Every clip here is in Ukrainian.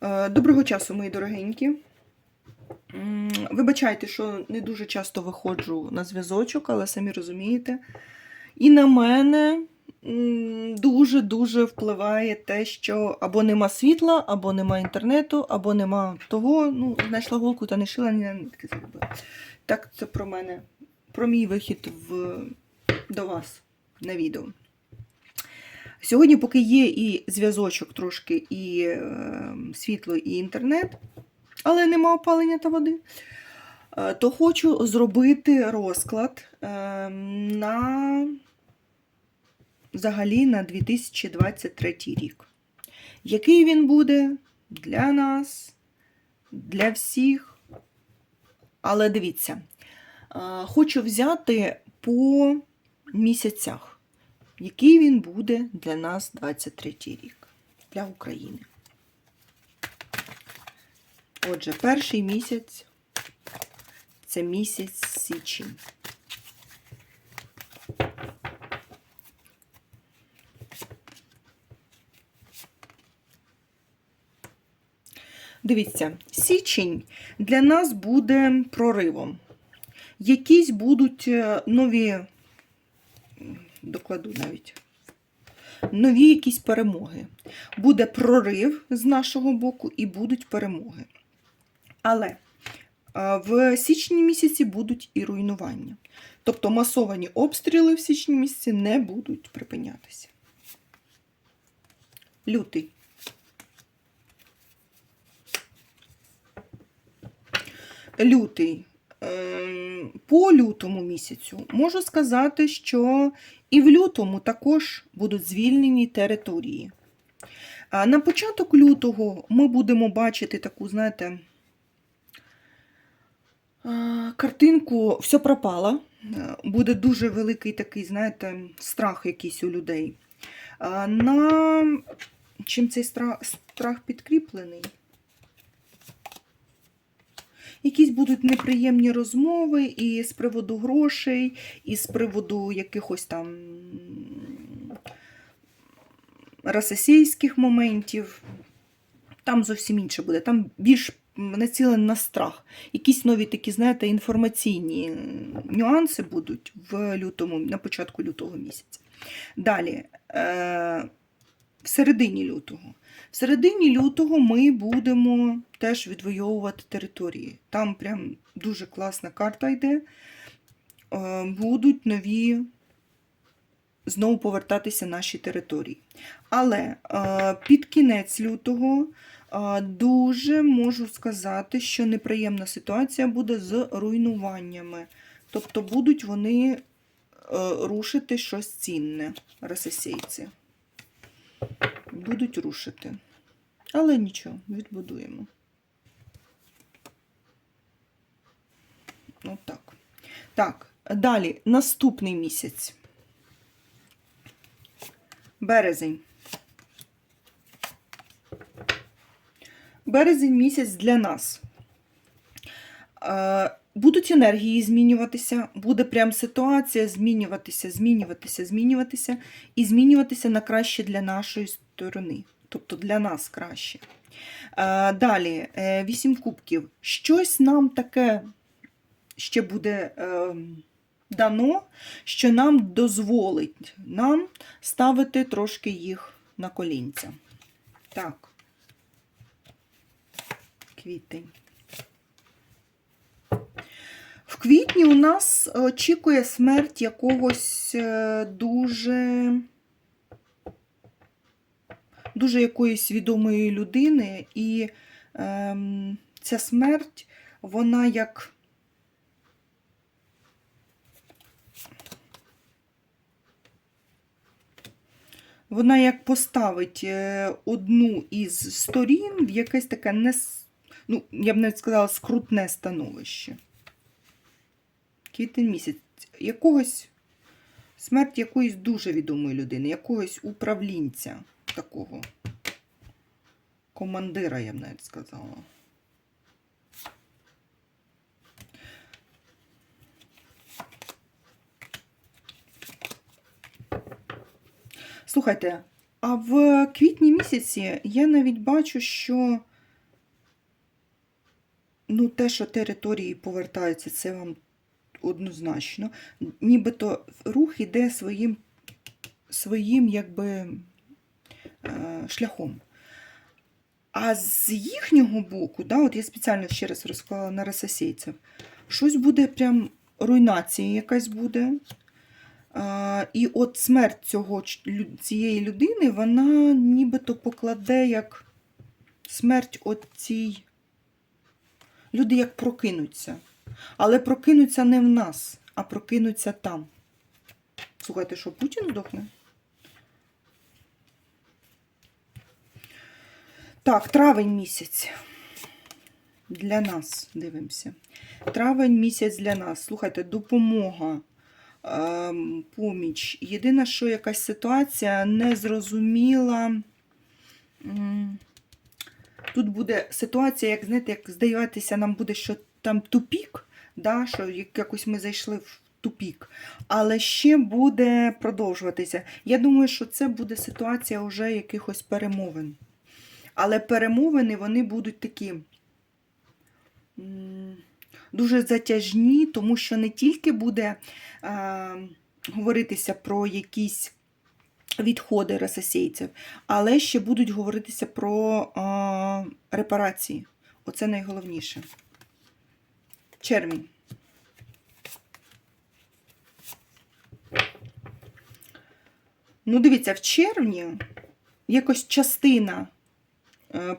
Е, Доброго часу, мої дорогенькі. Вибачайте, що не дуже часто виходжу на зв'язочок, але самі розумієте. І на мене дуже-дуже впливає те, що або нема світла, або нема інтернету, або нема того. Ну, знайшла голку та не шила, ні на нитки заробила. Так, це про мене, про мій вихід в, до вас на відео. Сьогодні, поки є і зв'язочок трошки, і е, світло, і інтернет, але нема опалення та води, е, то хочу зробити розклад е, на взагалі на 2023 рік. Який він буде для нас, для всіх. Але дивіться, е, хочу взяти по місяцях який він буде для нас 23 рік, для України. Отже, перший місяць це місяць січень. Дивіться, січень для нас буде проривом. Якісь будуть е, нові докладу навіть. Нові якісь перемоги. Буде прорив з нашого боку і будуть перемоги. Але в січні місяці будуть і руйнування. Тобто масовані обстріли в січні місяці не будуть припинятися. Лютий. Лютий. По лютому місяцю можу сказати, що і в лютому також будуть звільнені території. На початок лютого ми будемо бачити таку, знаєте, картинку все пропало. Е, Буде дуже великий такий, знаєте, страх якийсь у людей. На чим цей страх підкріплений? Якісь будуть неприємні розмови і з приводу грошей, і з приводу якихось там расисійських моментів. Там зовсім інше буде. Там більш націлено на страх. Якісь нові такі, знаєте, інформаційні нюанси будуть в лютому, на початку лютого місяця. Далі, е, в середині лютого. В середині лютого ми будемо теж відвоювати території. Там прям дуже класна карта йде. Е, Будуть нові знову повертатися наші території. Але е, під кінець лютого е, дуже можу сказати, що неприємна ситуація буде з руйнуваннями. Тобто будуть вони рушити щось цінне, російці. Будуть рушити. Але нічого, відбудуємо. Отак. Так, далі, наступний місяць. Березень. Березень місяць для нас. Е, Будуть енергії змінюватися, буде прям ситуація змінюватися, змінюватися, змінюватися і змінюватися на краще для нашої сторони. Тобто для нас краще. Е, Далі, е, вісім кубків. Щось нам таке ще буде е, дано, що нам дозволить нам ставити трошки їх на колінця. Так. Квітень. В квітні у нас очікує смерть якогось дуже, дуже якоїсь відомої людини, і ем, ця смерть, вона як. Вона як поставить е, одну із сторін в якесь таке не, ну, я б навіть сказала, скрутне становище. Квітень місяць. Якогось смерть якоїсь дуже відомої людини, якогось управлінця такого. Командира, я б навіть сказала. Слухайте, а в квітні місяці я навіть бачу, що Ну, те, що території повертаються, це вам однозначно. Нібито рух іде своїм, своїм якби, шляхом. А з їхнього боку, да, от я спеціально ще раз розклала на рососейців, щось буде прям руйнація якась буде. А, і от смерть цього, цієї людини, вона нібито покладе як смерть от цій. Люди як прокинуться. Але прокинуться не в нас, а прокинуться там. Слухайте, що Путін здохне? Так, травень місяць. Для нас дивимося. Травень місяць для нас. Слухайте, допомога, ем, поміч. Єдине, що якась ситуація незрозуміла. Тут буде ситуація, як знаєте, як здаватися, нам буде, що там тупік, да, що якось ми зайшли в тупік. Але ще буде продовжуватися. Я думаю, що це буде ситуація вже якихось перемовин. Але перемовини вони будуть такі дуже затяжні, тому що не тільки буде е, говоритися про якісь відходи рососійців, але ще будуть говоритися про е, репарації. Оце найголовніше. Червень. Ну, дивіться, в червні якось частина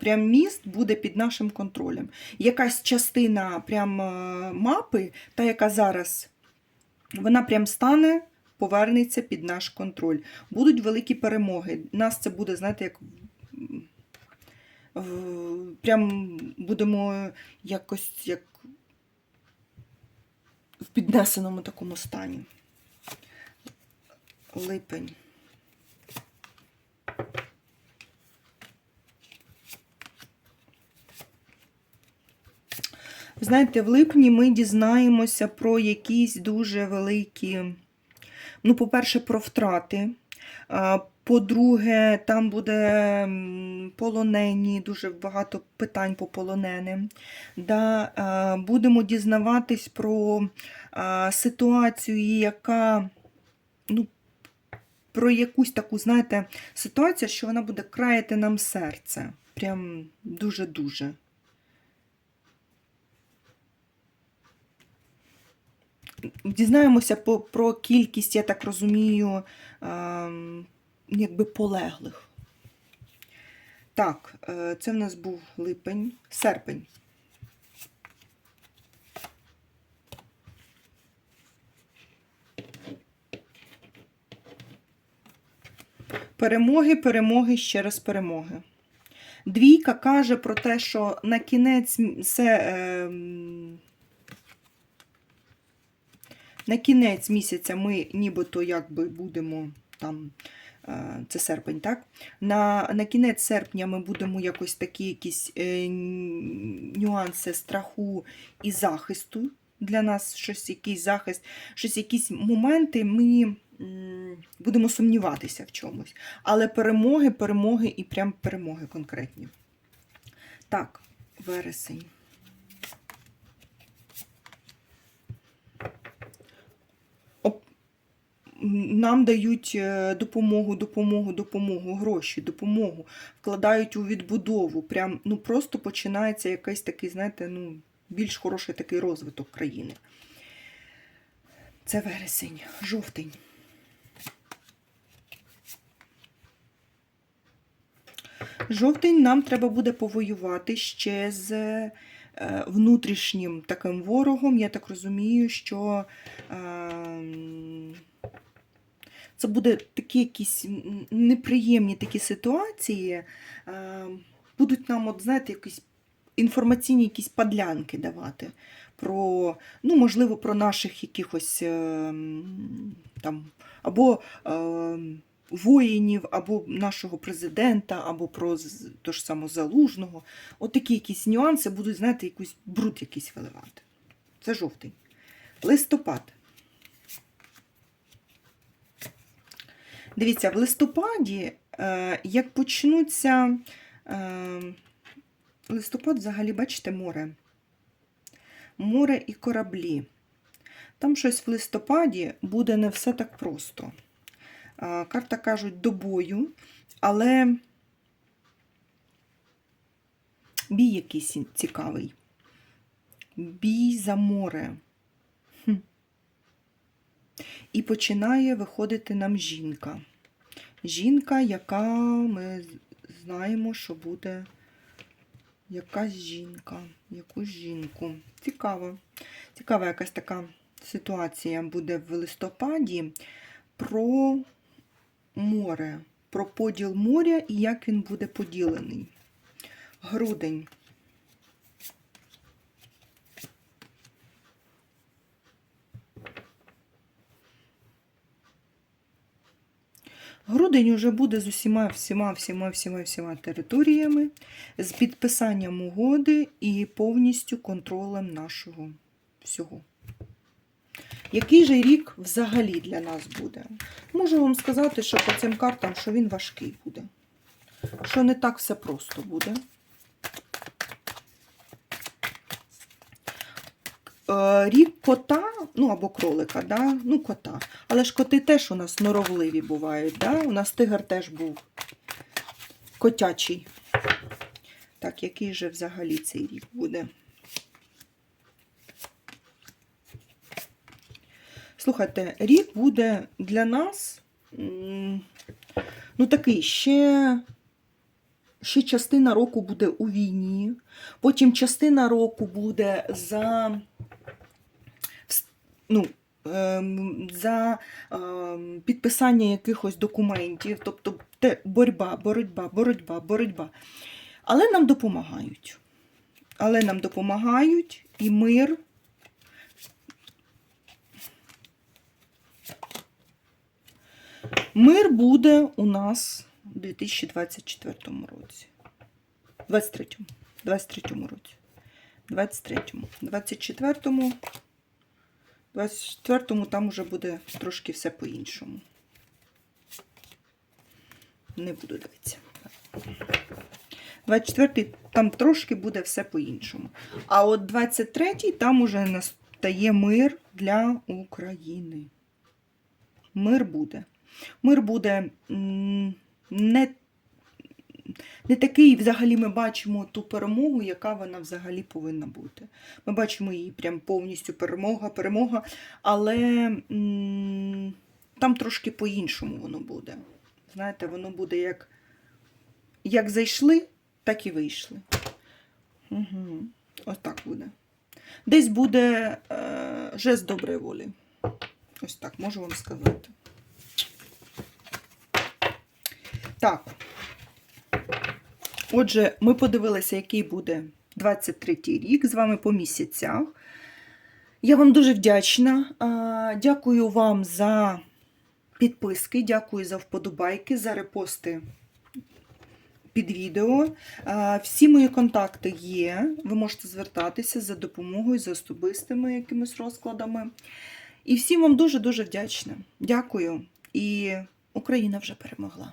прям міст буде під нашим контролем. Якась частина прям е, мапи, та яка зараз, вона прям стане, повернеться під наш контроль. Будуть великі перемоги. Нас це буде, знаєте, як прям будемо якось як в піднесеному такому стані. Липень. Знаєте, в липні ми дізнаємося про якісь дуже великі, ну, по-перше, про втрати. По-друге, там буде полонені, дуже багато питань по полоненим. Да, будемо дізнаватись про ситуацію, яка, ну, про якусь таку, знаєте, ситуацію, що вона буде краяти нам серце. Прям дуже-дуже. Дізнаємося по, про кількість, я так розумію, ем, якби полеглих. Так, е, це в нас був липень, серпень. Перемоги, перемоги, ще раз перемоги. Двійка каже про те, що на кінець м- це. На кінець місяця ми нібито якби будемо там, е, це серпень, так? На, на кінець серпня ми будемо якось такі якісь е, нюанси страху і захисту. Для нас щось, якийсь захист, щось, якісь моменти ми будемо сумніватися в чомусь. Але перемоги, перемоги і прям перемоги конкретні. Так, вересень. Оп- м, Нам дають е, допомогу, допомогу, допомогу, гроші, допомогу, вкладають у відбудову. Прям ну просто починається якийсь такий, знаєте, ну, більш хороший такий розвиток країни. Це вересень, жовтень. Жовтень нам треба буде повоювати ще з е, внутрішнім таким ворогом. Я так розумію, що ем, це буде такі якісь неприємні такі ситуації. ем, Будуть нам, от, знаєте, якісь інформаційні якісь падлянки давати. Про, ну, можливо, про наших якихось ем, там, або ем, воїнів, або нашого президента, або про то ж само залужного. От такі якісь нюанси будуть, знаєте, якийсь бруд якийсь виливати. Це жовтень. Листопад. Дивіться, в листопаді, е, як почнуться. Е, листопад, взагалі, бачите, море. море і кораблі. Там щось в листопаді буде не все так просто. А, Карта кажуть до бою, але бій якийсь цікавий. Бій за море. І починає виходити нам жінка. Жінка, яка ми знаємо, що буде якась жінка, якусь жінку. Цікаво. Цікава якась така ситуація буде в листопаді про море, про поділ моря і як він буде поділений. Грудень. Грудень уже буде з усіма всіма, всіма, всіма, всіма територіями, з підписанням угоди і повністю контролем нашого всього. Який же рік взагалі для нас буде? Можу вам сказати, що по цим картам, що він важкий буде. Що не так все просто буде. Рік кота, ну або кролика, да? ну кота. Але ж коти теж у нас норовливі бувають. Да? У нас тигр теж був котячий. Так, який же взагалі цей рік буде? Слухайте, рік буде для нас ну такий ще, ще частина року буде у війні, потім частина року буде за, ну, ем, за ем, підписання якихось документів, тобто боротьба, боротьба, боротьба, боротьба. Але нам допомагають. Але нам допомагають і мир. Мир буде у нас у 2024 році. 23-му. 23-му році. 23-му. 24-му. 24-му там уже буде трошки все по-іншому. Не буду дивитися. 24-й там трошки буде все по-іншому. А от 23-й там уже настає мир для України. Мир буде. Мир буде не, не такий, взагалі, ми бачимо ту перемогу, яка вона взагалі повинна бути. Ми бачимо її прям повністю перемога, перемога, але м, там трошки по-іншому воно буде. Знаєте, воно буде як, як зайшли, так і вийшли. Угу. Ось так буде. Десь буде е, жест доброї волі. Ось так, можу вам сказати. Так. Отже, ми подивилися, який буде 23-й рік з вами по місяцях. Я вам дуже вдячна. Дякую вам за підписки, дякую за вподобайки, за репости під відео. Всі мої контакти є. Ви можете звертатися за допомогою, за особистими якимись розкладами. І всім вам дуже-дуже вдячна. Дякую. І Україна вже перемогла.